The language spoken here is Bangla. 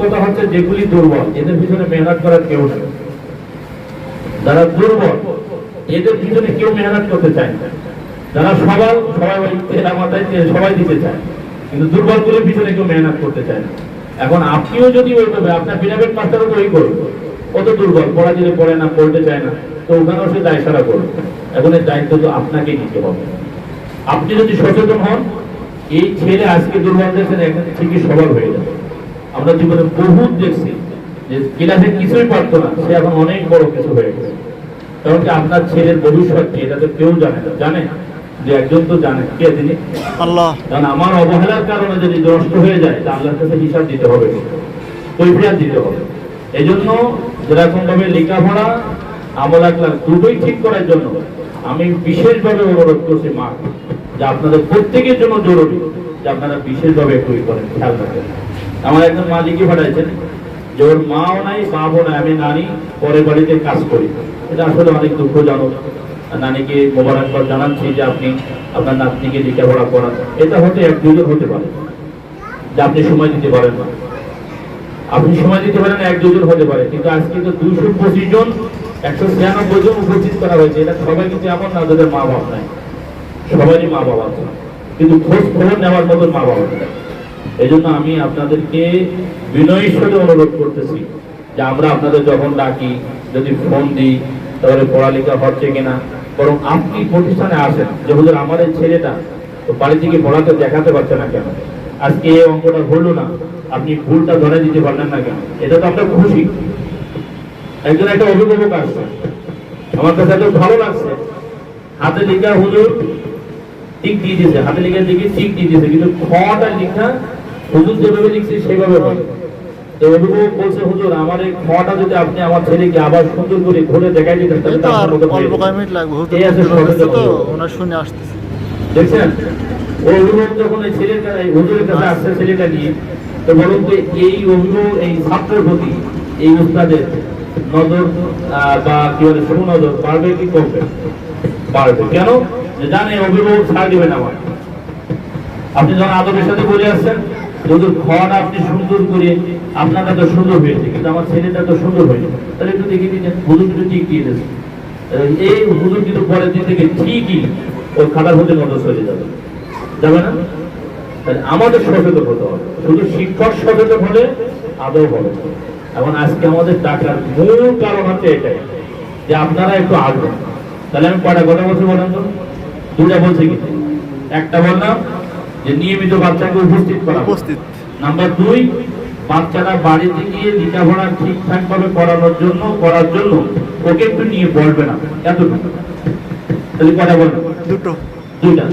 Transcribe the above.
কথা হচ্ছে যেগুলি দুর্বল, এদের পিছনে মেহনত করার কেউ নেই। যারা দুর্বল, এদের পিছনে কেউ মেহনত করতে চায় না। যারা সবাই মাথায় সবাই দিতে চায়। কিন্তু পিছনে কেউ মেহনত করতে চায় না। এখন আপনিও যদি আপনার মাস্টারও তো ওই করবে। দুর্বল পড়া যদি পড়ে না, পড়তে চায় না। তো ওখানেও সে দায় সারা করবে। এখন এই দায়িত্ব তো আপনাকেই নিতে হবে। আপনি যদি সচেতন হন, এই ছেলে আজকে দুর্বল দেখছেন, এখন ঠিকই সবল হয়ে যাবে। আমরা জীবনে বহুত দেখছি যে ক্লাসে কিছুই পারতো না সে এখন অনেক বড় কিছু হয়ে গেছে। কারণ কি আপনার ছেলের ভবিষ্যৎ কি এটা তো কেউ জানে না। জানে? যে একজন তো জানে কে তিনি? আল্লাহ। কারণ আমার অবহেলার কারণে যদি নষ্ট হয়ে যায় তা আল্লাহর কাছে হিসাব দিতে হবে। কৈফিয়াত দিতে হবে। এই জন্য যেরকম ভাবে লেখাপড়া আমল আখলাক দুটোই ঠিক করার জন্য আমি বিশেষভাবে অনুরোধ করছি মা যে আপনাদের প্রত্যেকের জন্য জরুরি যে আপনারা বিশেষভাবে একটু করেন খেয়াল রাখেন। আমার একজন মা লিখে পাঠাইছেন যে ওর মাও নাই বাবও নাই, আমি নানি পরের বাড়িতে কাজ করি। এটা আসলে অনেক দুঃখজনক। নানিকে মোবারকবাদ জানাচ্ছি যে আপনি আপনার নাতনিকে লেখাপড়া করান। এটা হতে এক দুজন হতে পারে। যে আপনি সময় দিতে পারেন না। আপনি সময় দিতে পারেন, এক দুজন হতে পারে। কিন্তু আজকে তো দুইশো পঁচিশ জন, একশো ছিয়ানব্বই জন উপস্থিত করা হয়েছে। এটা সবাই কিন্তু এমন না যাদের মা বাবা নাই। সবারই মা বাবা কিন্তু খোঁজ খবর নেওয়ার মতন মা বাবা নেই। এই জন্য আমি আপনাদেরকে বিনয়ের সাথে অনুরোধ করতেছি যে আমরা আপনাদের যখন ডাকি, যদি ফোন দিই, তাহলে পড়ালেখা হচ্ছে কিনা, বরং আপনি প্রতিষ্ঠানে আসেন, যে হুজুর আমার এই ছেলেটা তো বাড়ি থেকে পড়াতে দেখাতে পারছে না কেন? আজকে এই অঙ্কটা হলো না, আপনি ভুলটা ধরে দিতে পারলেন না কেন? এটা তো আমরা খুশি। একজন একটা অভিভাবক আসছে। আমার কাছে এত ভালো লাগছে। হাতে লেখা হুজুর ঠিক দিয়ে দিয়েছে, হাতে লেখা দিকে ঠিক দিয়ে দিয়েছে, কিন্তু খটা লেখা হুজুর যেভাবে লিখছে সেভাবে হয় তো অভিভাবক বলছে হুজুর আমার এই খটা যদি আপনি আমার ছেলেকে আবার সুন্দর করে ঘুরে দেখাই দিতেন তাহলে তো তো আর অল্প কয়েক মিনিট লাগবে। হুজুর তো। ওনার শুনে আসতেছে। দেখছেন? যখন এই ছেলেটা এই হুজুরের কাছে আসছে ছেলেটা নিয়ে তো বলুন তো এই অভিভাবক এই ছাত্রের প্রতি এই উস্তাদের নজর বা কি বলে সুনজর বাড়বে কি কমবে? বাড়বে। কেন? যে জানে অভিভাবক ছাড় দিবেন আমার আপনি যখন আদরের সাথে বলে আসছেন যদি ঘর আপনি সুন্দর করে, আপনারটা তো সুন্দর হয়েছে, কিন্তু আমার ছেলেটা তো সুন্দর হয়নি। তাহলে একটু দেখে দিচ্ছেন হুজুর কিন্তু ঠিক দিয়ে দিয়েছে। এই হুজুর কিন্তু পরের দিন থেকে ঠিকই ওই খাতার হতে মতো চলে যাবে। যাবে না? তাহলে আমাদের সচেতন হতে হবে। শুধু শিক্ষক সচেতন হলে আদৌ হবে। এখন আজকে আমাদের টাকার মূল কারণ হচ্ছে এটাই, যে আপনারা একটু আগ্রহ তাহলে আমি কটা কথা বলছি বলেন তো? দুটা বলছি কি একটা বললাম যে নিয়মিত বাচ্চাকে উপস্থিত করা উপস্থিত। নাম্বার দুই বাচ্চারা বাড়িতে গিয়ে লেখাপড়া ঠিকঠাক ভাবে করানোর জন্য করার জন্য ওকে একটু নিয়ে বলবে না। এতটুকু। তাহলে কটা বলবেন দুটো। দুইটা।